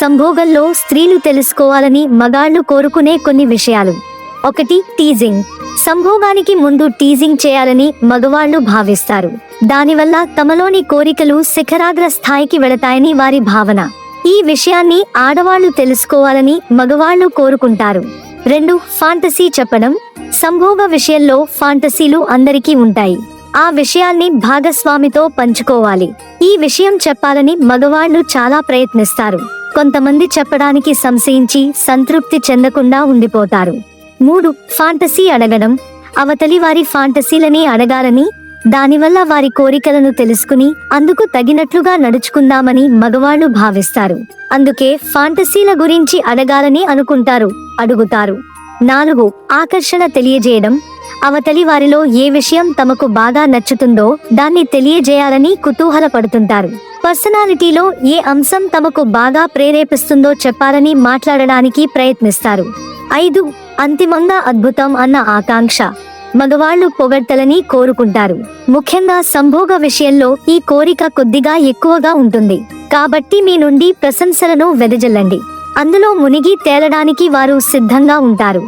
సంభోగంలో స్త్రీలు తెలుసుకోవాలని మగాళ్ళు కోరుకునే కొన్ని విషయాలు. ఒకటి టీజింగ్ సంభోగానికి ముందు టీజింగ్ చేయాలని మగవాళ్ళు భావిస్తారు. దానివల్ల తమలోని కోరికలు శిఖరాగ్ర స్థాయికి వెళతాయని వారి భావన. ఈ విషయాన్ని ఆడవాళ్ళు తెలుసుకోవాలని మగవాళ్ళు కోరుకుంటారు. రెండు ఫాంటసీ చెప్పడం. సంభోగ విషయంలో ఫాంటసీలు అందరికీ ఉంటాయి. ఆ విషయాల్ని భాగస్వామితో పంచుకోవాలి. ఈ విషయం చెప్పాలని మగవాళ్ళు చాలా ప్రయత్నిస్తారు. కొంతమంది చెప్పడానికి సంశయించి సంతృప్తి చెందకుండా ఉండిపోతారు. మూడు ఫాంటసీ అడగడం. అవతలి వారి ఫాంటసీలని అడగాలని దానివల్ల వారి కోరికలను తెలుసుకుని అందుకు తగినట్లుగా నడుచుకుందామని మగవాళ్ళు భావిస్తారు. అందుకే ఫాంటసీల గురించి అడగాలని అనుకుంటారు అడుగుతారు. నాలుగు ఆకర్షణ తెలియజేయడం. అవతలి వారిలో ఏ విషయం తమకు బాగా నచ్చుతుందో దాన్ని తెలియజేయాలని కుతూహలపడుతుంటారు. పర్సనాలిటీలో ఏ అంశం తమకు బాగా ప్రేరేపిస్తుందో చెప్పాలని మాట్లాడడానికి ప్రయత్నిస్తారు. ఐదు అంతిమంగా అద్భుతం అన్న ఆకాంక్ష. మగవాళ్ళు పొగడ్తలని కోరుకుంటారు. ముఖ్యంగా సంభోగ విషయంలో ఈ కోరిక కొద్దిగా ఎక్కువగా ఉంటుంది. కాబట్టి మీ నుండి ప్రశంసలను వెదజల్లండి. అందులో మునిగి తేలడానికి వారు సిద్ధంగా ఉంటారు.